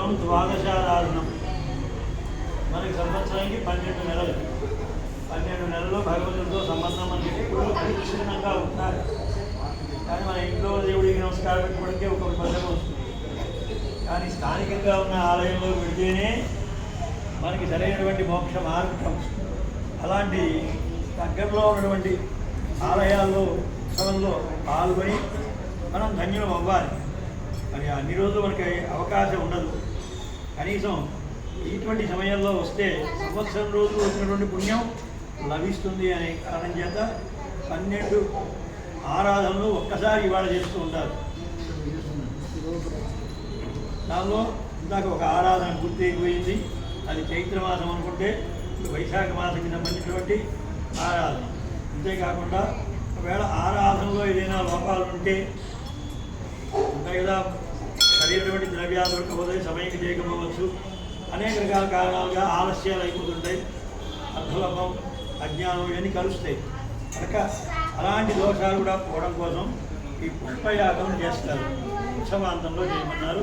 సంవత్సరం ద్వాదశారాధనం. మనకి సంవత్సరానికి పన్నెండు నెలలు. పన్నెండు నెలలు భగవంతుడితో సంబంధం అనేది ఎప్పుడు పరిచ్ఛిన్నంగా ఉంటారు. కానీ మన ఇంట్లో దేవుడికి నమస్కారం పెట్టుకోవడానికి ఒక పదం వస్తుంది. కానీ స్థానికంగా ఉన్న ఆలయంలో పెడితేనే మనకి సరైనటువంటి మోక్ష మార్గం. అలాంటి దగ్గరలో ఉన్నటువంటి ఆలయాల్లో ఉత్సవంలో పాల్గొని మనం ధన్యులం అవ్వాలి. మరి అన్ని రోజులు మనకి అవకాశం ఉండదు. కనీసం ఇటువంటి సమయంలో వస్తే సంవత్సరం రోజులు వచ్చినటువంటి పుణ్యం లభిస్తుంది అనే కారణం చేత పన్నెండు ఆరాధనలు ఒక్కసారి ఇవాళ చేస్తూ ఉంటారు. దానిలో ఇందాక ఒక ఆరాధన గుర్తయిపోయింది అది చైత్ర మాసం అనుకుంటే వైశాఖ మాసంకి సంబంధించినటువంటి ఆరాధన. అంతేకాకుండా ఒకవేళ ఆరాధనలో ఏదైనా లోపాలు ఉంటే ఉంటాయి కదా సరైనటువంటి ద్రవ్యాలు దొరకకపోతే సమయం చేయకపోవచ్చు అనేక రకాల కారణాలుగా ఆలస్యాలు అయిపోతుంటాయి. అర్థలభం అజ్ఞానం ఇవన్నీ కలుస్తాయి. కనుక అలాంటి దోషాలు కూడా పోవడం కోసం ఈ పుష్పయాగం చేస్తారు. ఉత్సవాంతంలో చేయమన్నారు.